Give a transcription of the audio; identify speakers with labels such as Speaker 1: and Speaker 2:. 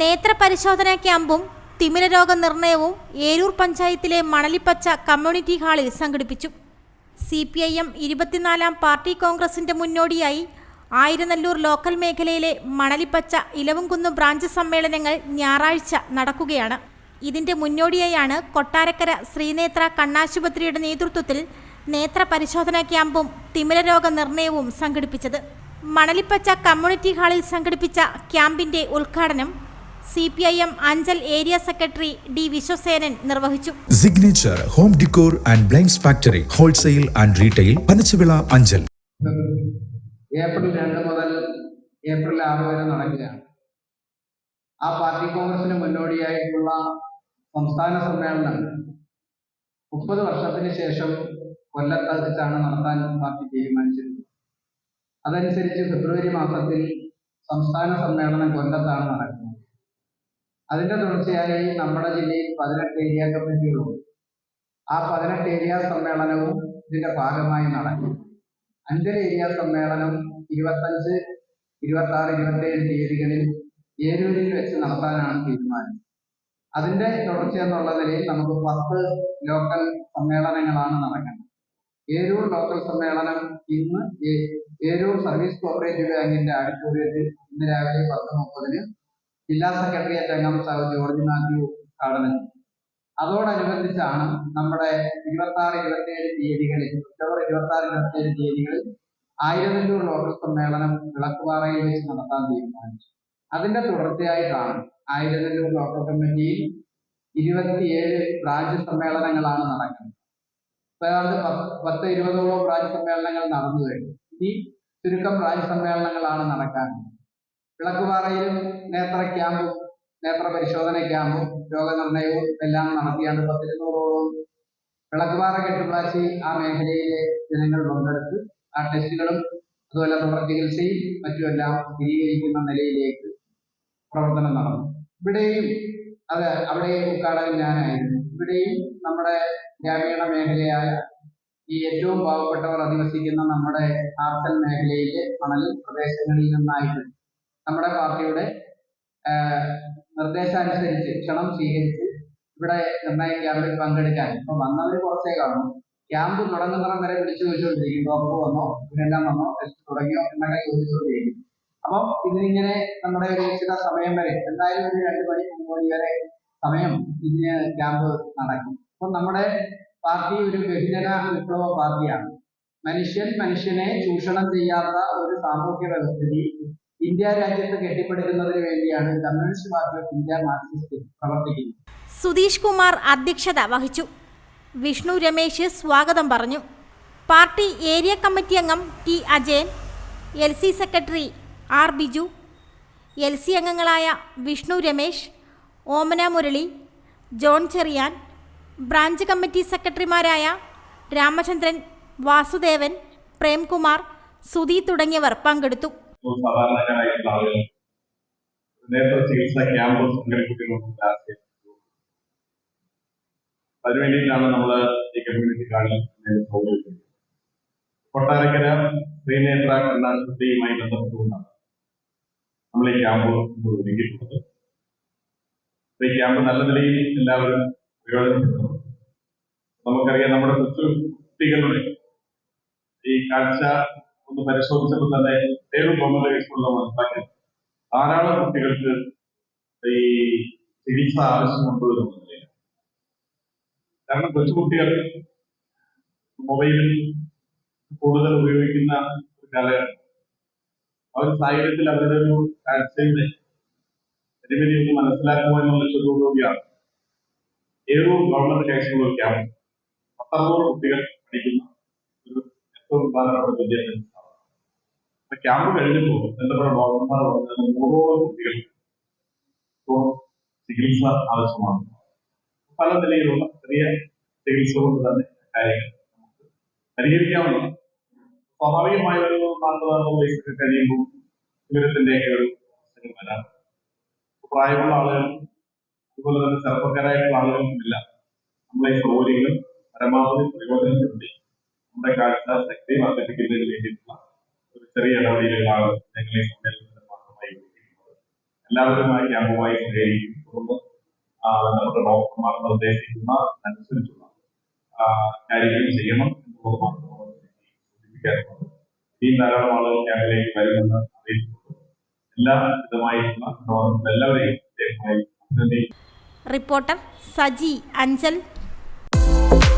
Speaker 1: നേത്രപരിശോധനാ ക്യാമ്പും തിമിരരോഗ നിർണയവും ഏരൂർ പഞ്ചായത്തിലെ മണലിപ്പച്ച കമ്മ്യൂണിറ്റി ഹാളിൽ സംഘടിപ്പിച്ചു. സി പി ഐ എം ഇരുപത്തിനാലാം പാർട്ടി കോൺഗ്രസിന്റെ മുന്നോടിയായി ആയിരനല്ലൂർ ലോക്കൽ മേഖലയിലെ മണലിപ്പച്ച ഇലവുംകുന്ന് ബ്രാഞ്ച് സമ്മേളനങ്ങൾ ഞായറാഴ്ച നടക്കുകയാണ്. ഇതിന്റെ മുന്നോടിയായാണ് കൊട്ടാരക്കര ശ്രീനേത്ര കണ്ണാശുപത്രിയുടെ നേതൃത്വത്തിൽ നേത്ര പരിശോധനാ ക്യാമ്പും തിമിരരോഗ നിർണയവും സംഘടിപ്പിച്ചത്. മണലിപ്പച്ച കമ്മ്യൂണിറ്റി ഹാളിൽ സംഘടിപ്പിച്ച ക്യാമ്പിന്റെ ഉദ്ഘാടനം C P I M Anchal area secretary D Viswasenan നിർവഹിച്ചു.
Speaker 2: Signature home decor and blinds factory wholesale and retail Panachavila Anchal.
Speaker 3: April രണ്ട് മുതൽ ഏപ്രിൽ ആറ് വരെ നടക്കുകയാണ്. ആ പാർട്ടി കോൺഗ്രസിന് മുന്നോടിയായിട്ടുള്ള സംസ്ഥാന സമ്മേളനം മുപ്പത് വർഷത്തിന് ശേഷം കൊല്ലത്ത് വെച്ചാണ് നടത്താൻ പാർട്ടി തീരുമാനിച്ചിരുന്നത് അതനുസരിച്ച് ഫെബ്രുവരി മാസത്തിൽ സംസ്ഥാന സമ്മേളനം കൊല്ലത്താണ് നടക്കുന്നത്. അതിന്റെ തുടർച്ചയായി നമ്മുടെ ജില്ലയിൽ പതിനെട്ട് ഏരിയ കമ്മിറ്റികളുണ്ട് ആ പതിനെട്ട് ഏരിയ സമ്മേളനവും ഇതിന്റെ ഭാഗമായി നടക്കും. അഞ്ചര ഏരിയ സമ്മേളനം ഇരുപത്തഞ്ച് ഇരുപത്തി ആറ് ഇരുപത്തി ഏഴ് തീയതികളിൽ ഏരൂരിൽ വെച്ച് നടത്താനാണ് തീരുമാനം. അതിന്റെ തുടർച്ച എന്നുള്ള നിലയിൽ നമുക്ക് പത്ത് ലോക്കൽ സമ്മേളനങ്ങളാണ് നടക്കുന്നത് ഏരൂർ ലോക്കൽ സമ്മേളനം ഇന്ന് ഏരൂർ സർവീസ് കോപ്പറേറ്റീവ് ബാങ്കിന്റെ ഓഡിറ്റോറിയത്തിൽ ഇന്ന് രാവിലെ പത്ത് മുപ്പതിന് ജില്ലാ സെക്രട്ടേറിയറ്റ് അംഗം സഹ ജോർജ് മാത്യു ഉദ്ഘാടനം ചെയ്തു അതോടനുബന്ധിച്ചാണ് നമ്മുടെ ഇരുപത്തി ആറ് ഇരുപത്തി ഏഴ് തീയതികളിൽ ഒക്ടോബർ ഇരുപത്തി ആറ് ഇരുപത്തി ഏഴ് തീയതികളിൽ ആയിരനല്ലൂർ ലോക്കൽ സമ്മേളനം വിളക്കുപാറയിൽ വെച്ച് നടത്താൻ തീരുമാനിച്ചു. അതിന്റെ തുടർച്ചയായിട്ടാണ് ആയിരനല്ലൂർ ലോക്കൽ കമ്മിറ്റിയിൽ ഇരുപത്തിയേഴ് ബ്രാഞ്ച് സമ്മേളനങ്ങളാണ് നടക്കുന്നത്. ഏതാണ്ട് പത്ത് ഇരുപതോളം ബ്രാഞ്ച് സമ്മേളനങ്ങൾ നടന്നു കഴിഞ്ഞു. ഇനി ചുരുക്കം ബ്രാഞ്ച് സമ്മേളനങ്ങളാണ് നടക്കാനുള്ളത് വിളക്കുപാറയിലും നേത്ര ക്യാമ്പും നേത്ര പരിശോധന ക്യാമ്പും രോഗനിർണയവും എല്ലാം നടത്തിയാണ്ട് പത്തിരുന്നൂറോളം വിളക്കുപാറ കെട്ടുപ്രാശി ആ മേഖലയിലെ ജനങ്ങൾ പങ്കെടുത്ത് ആ ടെസ്റ്റുകളും അതുപോലെ തുടർ ചികിത്സയും മറ്റുമെല്ലാം സ്ഥിരീകരിക്കുന്ന നിലയിലേക്ക് പ്രവർത്തനം നടന്നു. ഇവിടെയും അത് അവിടെ ഉദ്ഘാടകൻ ഞാനായിരുന്നു. ഇവിടെയും നമ്മുടെ ഗ്രാമീണ മേഖലയായ ഈ ഏറ്റവും പാവപ്പെട്ടവർ അധിവസിക്കുന്ന നമ്മുടെ ആർത്തൽ മേഖലയിലെ മണൽ പ്രദേശങ്ങളിൽ നിന്നായിട്ട് നമ്മുടെ പാർട്ടിയുടെ നിർദ്ദേശാനുസരിച്ച് ക്ഷണം സ്വീകരിച്ച് ഇവിടെ നിർണയ ക്യാമ്പിൽ പങ്കെടുക്കാൻ. ഇപ്പൊ വന്നവർ കുറച്ചേ കാണും. ക്യാമ്പ് തുടങ്ങുന്നിടം വരെ വിളിച്ചു ചോദിച്ചുകൊണ്ടിരിക്കും ഡോക്ടർ വന്നോ? ഇവരെല്ലാം വന്നോ? ടെസ്റ്റ് തുടങ്ങിയോ? എന്നൊക്കെ ചോദിച്ചുകൊണ്ടിരിക്കും. അപ്പം ഇതിനിങ്ങനെ നമ്മുടെ ഒരു നിശ്ചിത സമയം വരെ എന്തായാലും ഒരു രണ്ട് മണി മൂന്ന് മണി വരെ സമയം ഇതിന് ക്യാമ്പ് നടക്കും. അപ്പം നമ്മുടെ പാർട്ടി ഒരു ബഹുജന വിപ്ലവ പാർട്ടിയാണ്. മനുഷ്യൻ മനുഷ്യനെ ചൂഷണം ചെയ്യാത്ത ഒരു സാമൂഹ്യ വ്യവസ്ഥിതി ഇന്ത്യ രാജ്യത്ത് കെട്ടിപ്പടുക്കുന്നതിന് വേണ്ടിയാണ് communist party of India Marxist പ്രവർത്തിക്കുന്നത്.
Speaker 1: സുധീഷ് കുമാർ അധ്യക്ഷത വഹിച്ചു. വിഷ്ണു രമേശ് സ്വാഗതം പറഞ്ഞു. പാർട്ടി ഏരിയ കമ്മിറ്റി അംഗം T Ajayan L C secretary R Biju L C അംഗങ്ങളായ Vishnu Ramesh Omana Murali John Cherian branch committee സെക്രട്ടറിമാരായ രാമചന്ദ്രൻ വാസുദേവൻ പ്രേംകുമാർ സുധി തുടങ്ങിയവർ പങ്കെടുത്തു.
Speaker 4: സാധാരണക്കാരായിട്ടുള്ള ആളുകൾ നേത്ര ചികിത്സ ക്യാമ്പ് സംഘടിപ്പിക്കുന്നുണ്ട് ആശയം അതിനു വേണ്ടിയിട്ടാണ് നമ്മൾ ഈ കമ്മ്യൂണിറ്റി ഹാളിൽ സൗകര്യം കൊട്ടാരക്കര ശ്രീനേത്ര കണ്ണാശുപത്രിയുമായി ബന്ധപ്പെട്ടുകൊണ്ടാണ് നമ്മൾ ഈ ക്യാമ്പ് ഒരുക്കിയിട്ടുള്ളത്. ഈ ക്യാമ്പ് നല്ല നിലയിൽ എല്ലാവരും പ്രയോജനപ്പെടുന്നു നമുക്കറിയാം നമ്മുടെ കൊച്ചു കുട്ടികളുടെ ഈ കാഴ്ച ഒന്ന് പരിശോധിച്ചപ്പോൾ തന്നെ ഏത് ഗവൺമെന്റ് ഹൈസ്കൂളിലോ മനസ്സിലാക്കി ധാരാളം കുട്ടികൾക്ക് ഈ ചികിത്സ ആവശ്യം എന്നുള്ളതില്ല കാരണം കൊച്ചുകുട്ടികൾ മൊബൈലിൽ കൂടുതൽ ഉപയോഗിക്കുന്ന ഒരു കാലഘട്ടം അവർ സാഹചര്യത്തിൽ അവരുടെ ഒരു കാഴ്ചയുടെ പരിമിതി ഒന്ന് മനസ്സിലാക്കുക എന്നുള്ള ലക്ഷ്യത്തോടുകൂടിയാണ് ഏതോ ഗവൺമെന്റ് ഹൈസ്കൂളിൽ ക്യാമ്പ് പത്തറുന്നൂറ് കുട്ടികൾ പഠിക്കുന്ന ഒരു ഏറ്റവും പ്രധാനപ്പെട്ട വിദ്യാഭ്യാസ. ക്യാമ്പ് കഴിഞ്ഞപ്പോൾ പറയുക ഡോക്ടർമാർ പറഞ്ഞത് നൂറോളം കുട്ടികൾ ഇപ്പോൾ ചികിത്സ ആവശ്യമാണ്. പല നിലയിലുള്ള ചെറിയ ചികിത്സ കൊണ്ട് തന്നെ കാര്യങ്ങൾ നമുക്ക് പരിഹരിക്കാവുന്ന സ്വാഭാവികമായ ഒരു നാൽപ്പത് അറുപത് വയസ്സൊക്കെ കഴിയുമ്പോൾ വിവരത്തിന്റെയൊക്കെ ഒരു പ്രശ്നങ്ങൾ വരാം പ്രായമുള്ള ആളുകൾ അതുപോലെ തന്നെ ചെറുപ്പക്കാരായിട്ടുള്ള ആളുകൾക്കുമില്ല നമ്മളെ ഈ സൗകര്യങ്ങൾ പരമാവധി പ്രയോജനപ്പെടുത്തി നമ്മുടെ കാഴ്ച ശക്തി വർദ്ധിപ്പിക്കുന്നതിന് വേണ്ടിയിട്ടുള്ള ചെറിയ ഇടപെടലുകളാണ് ഞങ്ങൾ ഈ സമ്മേളനത്തിന്റെ ഭാഗമായി ഉപയോഗിക്കുന്നത് എല്ലാവരും ആ ക്യാമ്പുമായി ബന്ധപ്പെട്ട ഡോക്ടർമാർ നിർദ്ദേശിക്കുന്ന അനുസരിച്ചുള്ള കാര്യങ്ങൾ ചെയ്യണം എന്നുള്ളത് ധാരാളം ആളുകൾ ക്യാമ്പിലേക്ക് വരുമെന്ന് അറിയിച്ചിട്ടുണ്ട്. എല്ലാ എല്ലാവരെയും
Speaker 1: reporter Saji Anchal